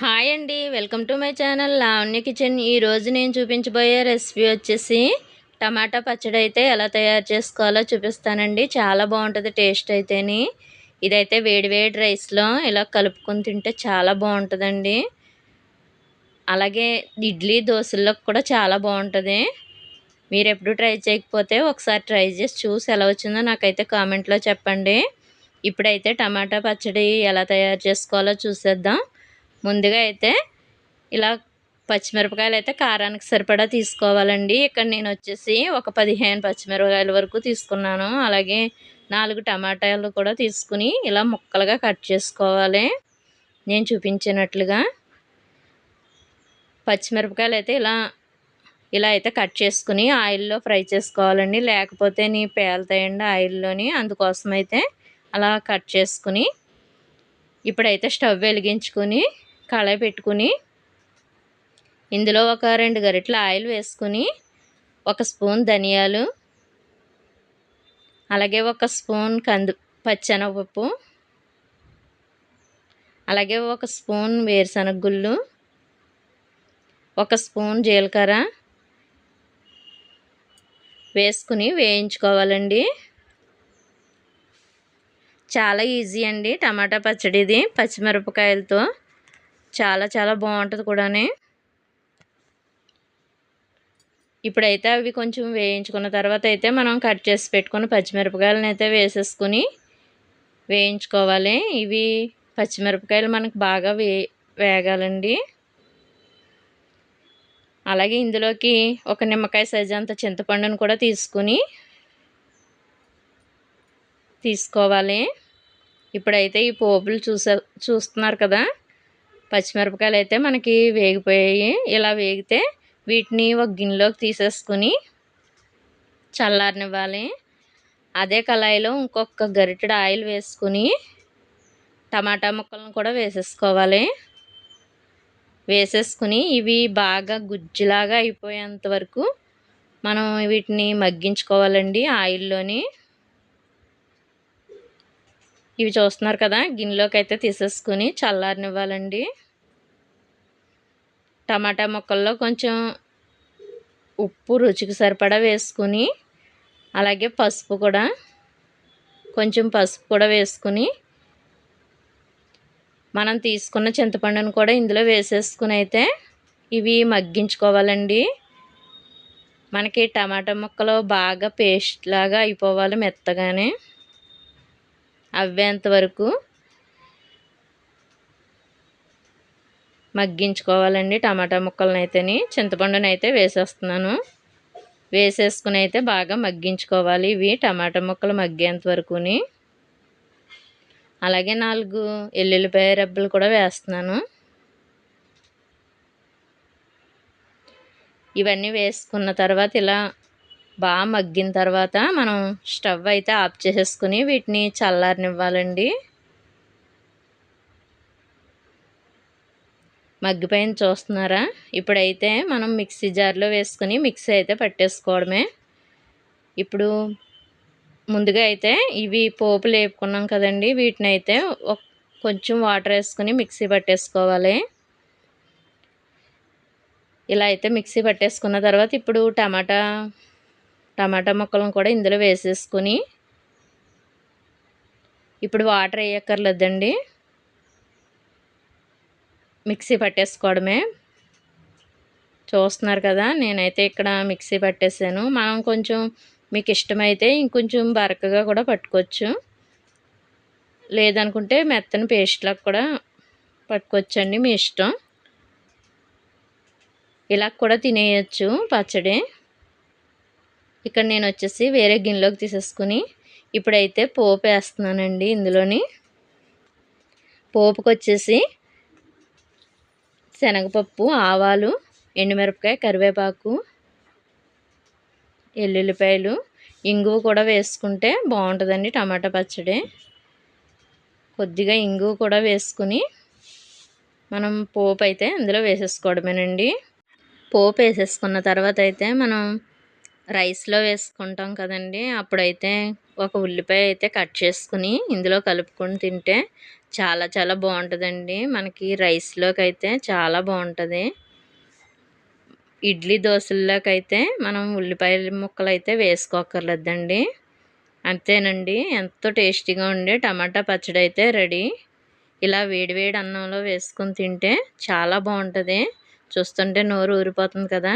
Hi అండి. Welcome to my channel Lavanya kitchen. ఈరోజు నేను చూపించబోయే రెసిపీ వచ్చేసి టమాటా పచ్చడి అయితే ఎలా తయారు చేసుకోవాలో చూపిస్తానండి. చాలా బాగుంటుంది టేస్ట్ అయితేని. ఇదైతే వేడివేడి రైస్లో ఇలా కలుపుకొని తింటే చాలా బాగుంటుందండి. అలాగే ఇడ్లీ దోశల్లో కూడా చాలా బాగుంటుంది. మీరు ఎప్పుడు ట్రై చేయకపోతే ఒకసారి ట్రై చేసి చూసి ఎలా వచ్చిందో నాకైతే కామెంట్లో చెప్పండి. ఇప్పుడైతే టమాటా పచ్చడి ఎలా తయారు చేసుకోవాలో చూసేద్దాం. ముందుగా అయితే ఇలా పచ్చిమిరపకాయలు అయితే కారానికి సరిపడా తీసుకోవాలండి. ఇక్కడ నేను వచ్చేసి ఒక పదిహేను పచ్చిమిరపకాయల వరకు తీసుకున్నాను. అలాగే నాలుగు టమాటాలు కూడా తీసుకుని ఇలా ముక్కలుగా కట్ చేసుకోవాలి. నేను చూపించినట్లుగా పచ్చిమిరపకాయలు అయితే ఇలా ఇలా అయితే కట్ చేసుకుని ఆయిల్లో ఫ్రై చేసుకోవాలండి. లేకపోతే నీ పేలుతాయండి ఆయిల్లోని. అందుకోసం అయితే అలా కట్ చేసుకుని ఇప్పుడైతే స్టవ్ వెలిగించుకొని కళాయి పెట్టుకుని ఇందులో ఒక రెండు గరిటెల ఆయిల్ వేసుకుని ఒక స్పూన్ ధనియాలు అలాగే ఒక స్పూన్ కందు పచ్చెనగపప్పు అలాగే ఒక స్పూన్ వేరుశనగ గుళ్ళు ఒక స్పూన్ జీలకర్ర వేసుకుని వేయించుకోవాలండి. చాలా ఈజీ అండి టమాటా పచ్చడిది పచ్చిమిరపకాయలతో. చాలా చాలా బాగుంటుంది కూడానే. ఇప్పుడైతే అవి కొంచెం వేయించుకున్న తర్వాత అయితే మనం కట్ చేసి పెట్టుకుని పచ్చిమిరపకాయలను అయితే వేసేసుకుని వేయించుకోవాలి. ఇవి పచ్చిమిరపకాయలు మనకు బాగా వే వేగాలండి. అలాగే ఇందులోకి ఒక నిమ్మకాయ సైజు అంత చింతపండును కూడా తీసుకుని తీసుకోవాలి. ఇప్పుడైతే ఈ పోపులు చూసే చూస్తున్నారు కదా? పచ్చిమిరపకాయలు అయితే మనకి వేగిపోయాయి. ఇలా వేగితే వీటిని ఒక గిన్నెలోకి తీసేసుకుని చల్లారనివ్వాలి. అదే కళాయిలో ఇంకొక గరిటెడు ఆయిల్ వేసుకుని టమాటా ముక్కలను కూడా వేసేసుకోవాలి. వేసేసుకుని ఇవి బాగా గుజ్జులాగా అయిపోయేంత వరకు మనం వీటిని మగ్గించుకోవాలండి ఆయిల్లోని. ఇవి చూస్తున్నారు కదా గిన్నెలోకి అయితే తీసేసుకుని చల్లారనివ్వాలండి. టమాటా ముక్కల్లో కొంచెం ఉప్పు రుచికి సరిపడా వేసుకుని అలాగే పసుపు కూడా కొంచెం పసుపు కూడా వేసుకుని మనం తీసుకున్న చింతపండును కూడా ఇందులో వేసేసుకుని అయితే ఇవి మగ్గించుకోవాలండి. మనకి టమాటా ముక్కలు బాగా పేస్ట్ లాగా అయిపోవాలి మెత్తగానే. అవ్వేంత వరకు మగ్గించుకోవాలండి టమాటా ముక్కలను అయితేని చింతపండుని అయితే వేసేస్తున్నాను. వేసేసుకుని అయితే బాగా మగ్గించుకోవాలి ఇవి టమాటా ముక్కలు మగ్గేంత వరకుని. అలాగే నాలుగు ఎల్లుల్లిపాయ రెబ్బలు కూడా వేస్తున్నాను. ఇవన్నీ వేసుకున్న తర్వాత ఇలా బాగా మగ్గిన తర్వాత మనం స్టవ్ అయితే ఆఫ్ చేసేసుకుని వీటిని చల్లారనివ్వాలండి. మగ్గిపోయిన చూస్తున్నారా? ఇప్పుడైతే మనం మిక్సీ జార్లో వేసుకుని మిక్సీ అయితే పట్టేసుకోవడమే. ఇప్పుడు ముందుగా అయితే ఇవి పోపు లేపుకున్నాం కదండి వీటిని అయితే కొంచెం వాటర్ వేసుకుని మిక్సీ పట్టేసుకోవాలి. ఇలా అయితే మిక్సీ పట్టేసుకున్న తర్వాత ఇప్పుడు టమాటా టమాటా ముక్కలను కూడా ఇందులో వేసేసుకుని ఇప్పుడు వాటర్ వేయక్కర్లేదండి. మిక్సీ పట్టేసుకోవడమే. చూస్తున్నారు కదా నేనైతే ఇక్కడ మిక్సీ పట్టేసాను. మనం కొంచెం మీకు ఇష్టమైతే ఇంకొంచెం బరకగా కూడా పట్టుకోవచ్చు. లేదనుకుంటే మెత్తని పేస్ట్లాగా కూడా పట్టుకోవచ్చండి మీ ఇష్టం. ఇలా కూడా తినేయచ్చు పచ్చడి. ఇక్కడ నేను వచ్చేసి వేరే గిన్నెలోకి తీసేసుకుని ఇప్పుడైతే పోపు వేస్తున్నానండి ఇందులోని. పోపుకి వచ్చేసి శనగపప్పు ఆవాలు ఎండుమిరపకాయ కరివేపాకు ఎల్లుల్లిపాయలు ఇంగువ కూడా వేసుకుంటే బాగుంటుందండి టమాటా పచ్చడి. కొద్దిగా ఇంగువ కూడా వేసుకుని మనం పోపు అయితే అందులో వేసేసుకోవడమేనండి. పోపు వేసేసుకున్న తర్వాత అయితే మనం రైస్లో వేసుకుంటాం కదండి. అప్పుడైతే ఒక ఉల్లిపాయ అయితే కట్ చేసుకుని ఇందులో కలుపుకొని తింటే చాలా చాలా బాగుంటుందండి. మనకి రైస్లోకి అయితే చాలా బాగుంటుంది. ఇడ్లీ దోశల్లోకి అయితే మనం ఉల్లిపాయ ముక్కలు అయితే వేసుకోకర్లేదండి అంతేనండి. ఎంతో టేస్టీగా ఉండే టమాటా పచ్చడి అయితే రెడీ. ఇలా వేడివేడి అన్నంలో వేసుకొని తింటే చాలా బాగుంటుంది. చూస్తుంటే నోరు ఊరిపోతుంది కదా.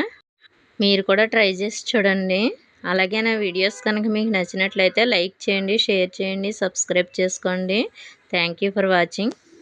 మీరు కూడా ట్రై చేసి చూడండి. అలాగే నా వీడియోస్ కనుక మీకు నచ్చినట్లయితే లైక్ చేయండి షేర్ చేయండి సబ్స్క్రైబ్ చేసుకోండి. Thank for watching.